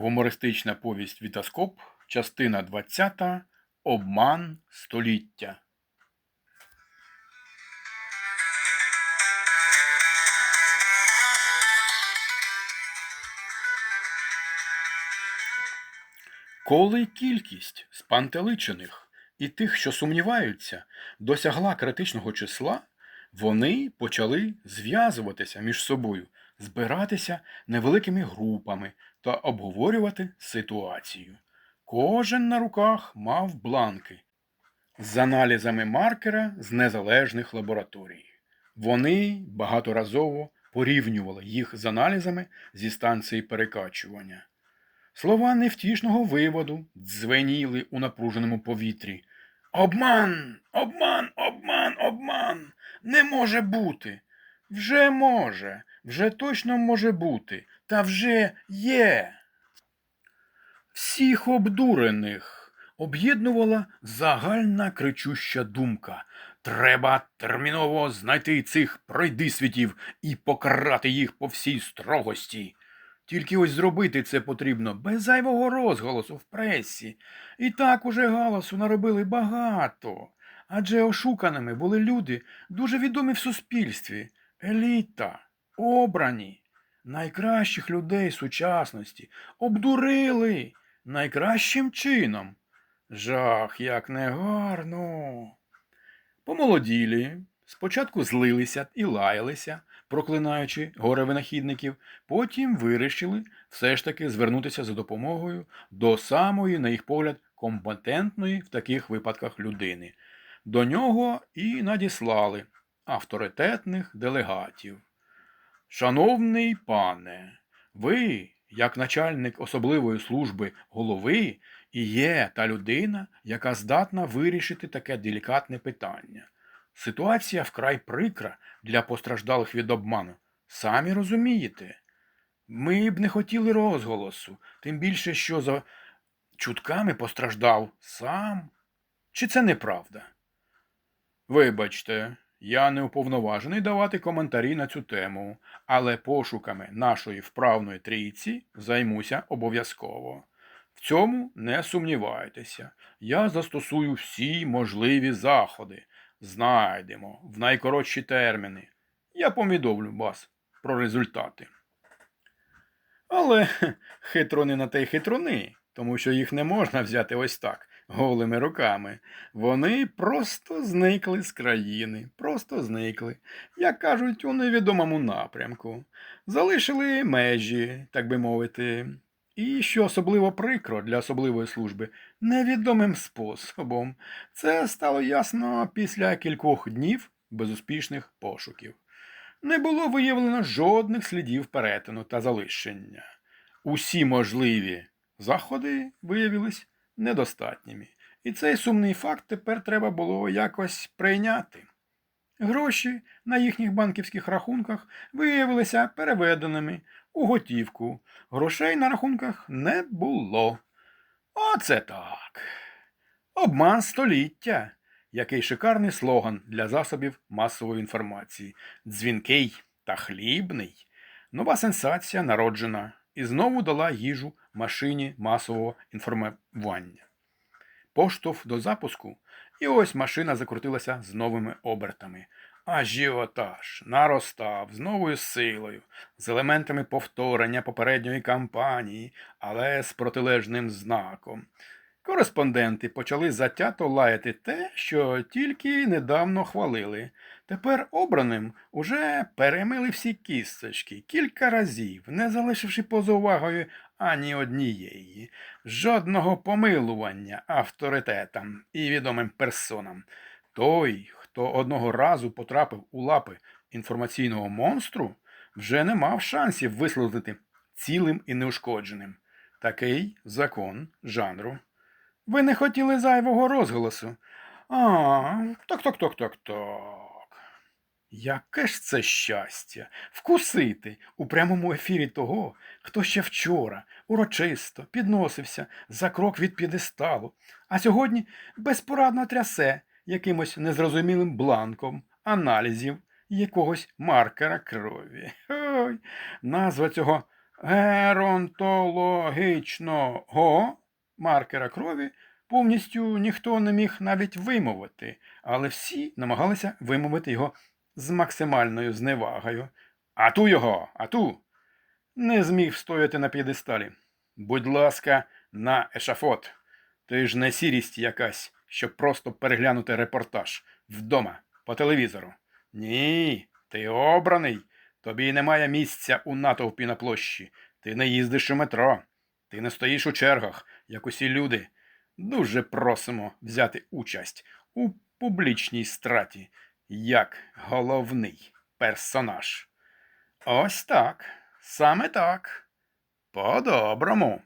Гумористична повість Вітаскоп, частина 20. Обман століття. Коли кількість спантеличених і тих, що сумніваються, досягла критичного числа, вони почали зв'язуватися між собою, збиратися невеликими групами та обговорювати ситуацію. Кожен на руках мав бланки з аналізами маркера з незалежних лабораторій. Вони багаторазово порівнювали їх з аналізами зі станції перекачування. Слова невтішного виводу дзвеніли у напруженому повітрі. Обман, обман, обман, обман. Не може бути. Вже може, вже точно може бути, та вже є. Всіх обдурених об'єднувала загальна кричуща думка. Треба терміново знайти цих пройдисвітів і покарати їх по всій строгості. Тільки ось зробити це потрібно без зайвого розголосу в пресі. І так уже галасу наробили багато. Адже ошуканими були люди, дуже відомі в суспільстві, еліта, обрані, найкращих людей сучасності, обдурили найкращим чином. Жах, як негарно. Помолоділі, спочатку злилися і лаялися, проклинаючи горе винахідників, потім вирішили все ж таки звернутися за допомогою до самої, на їх погляд, компетентної в таких випадках людини. До нього і надіслали авторитетних делегатів. Шановний пане, ви, як начальник особливої служби голови, і є та людина, яка здатна вирішити таке делікатне питання. Ситуація вкрай прикра для постраждалих від обману. Самі розумієте. Ми б не хотіли розголосу, тим більше, що за чутками постраждав сам. Чи це неправда? Вибачте, я не уповноважений давати коментарі на цю тему, але пошуками нашої вправної трійці займуся обов'язково. В цьому не сумнівайтеся. Я застосую всі можливі заходи. Знайдемо в найкоротші терміни. Я помідовлю вас про результати. Але хитрони на те й хитрони, тому що їх не можна взяти ось так, голими руками. Вони просто зникли з країни, просто зникли, як кажуть, у невідомому напрямку. Залишили межі, так би мовити. І, що особливо прикро для особливої служби, невідомим способом. Це стало ясно після кількох днів безуспішних пошуків. Не було виявлено жодних слідів перетину та залишення. Усі можливі заходи виявились недостатніми. І цей сумний факт тепер треба було якось прийняти. Гроші на їхніх банківських рахунках виявилися переведеними у готівку. Грошей на рахунках не було. Оце так. Обман століття. Який шикарний слоган для засобів масової інформації. Дзвінкий та хлібний. Нова сенсація народжена і знову дала їжу машині масового інформування. Поштовх до запуску, і ось машина закрутилася з новими обертами. Ажіотаж наростав з новою силою, з елементами повторення попередньої кампанії, але з протилежним знаком. Кореспонденти почали затято лаяти те, що тільки недавно хвалили. Тепер обраним уже перемили всі кісточки кілька разів, не залишивши поза увагою ані однієї, жодного помилування авторитетам і відомим персонам. Той, хто одного разу потрапив у лапи інформаційного монстру, вже не мав шансів висловити цілим і неушкодженим. Такий закон жанру. Ви не хотіли зайвого розголосу. А, так, так, так, так, так. Яке ж це щастя вкусити у прямому ефірі того, хто ще вчора урочисто підносився за крок від п'єдесталу, а сьогодні безпорадно трясе якимось незрозумілим бланком аналізів якогось маркера крові. Ой, назва цього геронтологічного маркера крові повністю ніхто не міг навіть вимовити, але всі намагалися вимовити його з максимальною зневагою. Ату його, ату! Не зміг встояти на п'єдесталі. Будь ласка, на ешафот. Ти ж не сірість якась, щоб просто переглянути репортаж вдома по телевізору. Ні, ти обраний. Тобі немає місця у натовпі на площі. Ти не їздиш у метро. Ти не стоїш у чергах, як усі люди. Дуже просимо взяти участь у публічній страті як головний персонаж. Ось так, саме так. По-доброму.